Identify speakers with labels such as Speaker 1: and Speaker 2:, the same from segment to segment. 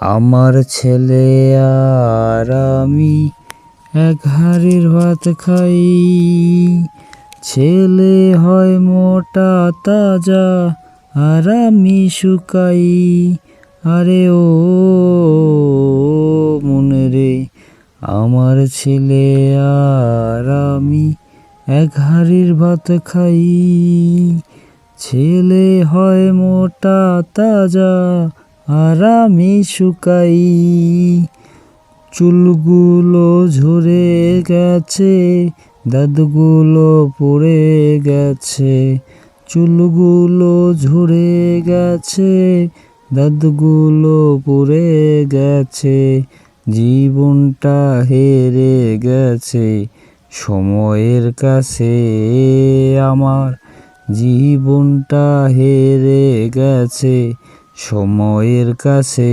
Speaker 1: আমার ছেলে আর আমি এক হাড়ির ভাত খাই। ছেলে হয় মোটা, তাজা আর আমি শুকাই। আরে ও মনে রে, আমার ছেলে আর আমি এক হাড়ির ভাত খাই। ছেলে হয় মোটা, তাজা আর আমি শুকাই, চুলগুলো ঝরে গেছে, দাঁতগুলো পড়ে গেছে, চুলগুলো ঝরে গেছে, দাঁতগুলো পড়ে গেছে, জীবনটা হেরে গেছে, সময়ের কাছে আমার জীবনটা হেরে গেছে সময়ের কাছে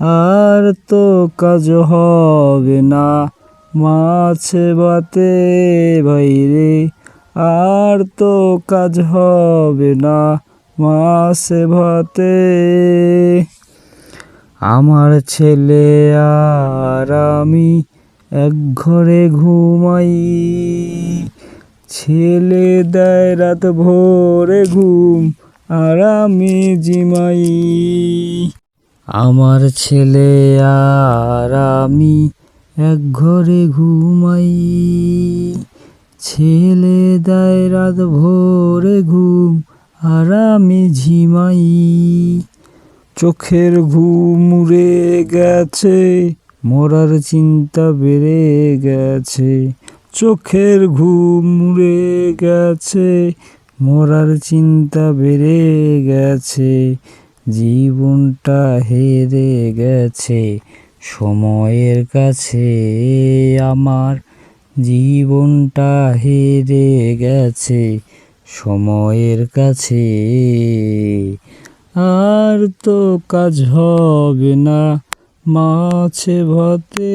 Speaker 1: আর তো কাজ হবে না। মাছে বাতে বাইরে আর তো কাজ হবে না। মাছে ভাতে আমার ছেলে আর আমি এক ঘরে ঘুমাই। ছেলে দেয় রাত ভোরে ঘুম। আর আমি জিমাই। আমার ছেলে আর আমি এক ঘরে ঘুমাই। ছেলে দেয় রাত ভোরে ঘুম, আর আমি ঝিমাই। চোখের ঘুম উড়ে গেছে, মরার চিন্তা বেড়ে গেছে। চোখের ঘুম উড়ে গেছে মরার চিন্তা বেড়ে গেছে, জীবনটা হেরে গেছে। সময়ের কাছে আমার জীবনটা হেরে গেছে, সময়ের কাছে আর তো কাজ হবে না। মাছে ভাতে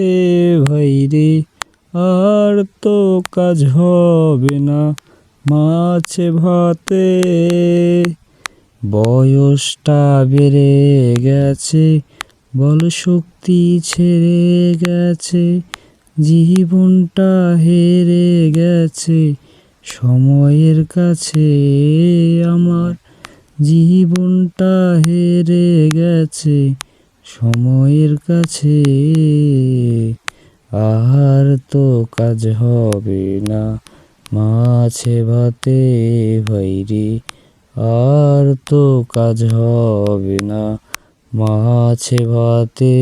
Speaker 1: ভাইরে, আর তো কাজ হবে না। মাছে ভাতে বয়সটা বেড়ে গেছে, বল শক্তি ছেড়ে গেছে, জীবনটা হেরে গেছে, সময়ের কাছে আমার জীবনটা হেরে গেছে, সময়ের কাছে আর তো কাজ হবে না। মাছে ভাতে ভাইরে আর তো কাজ হবে না মাছে ভাতে।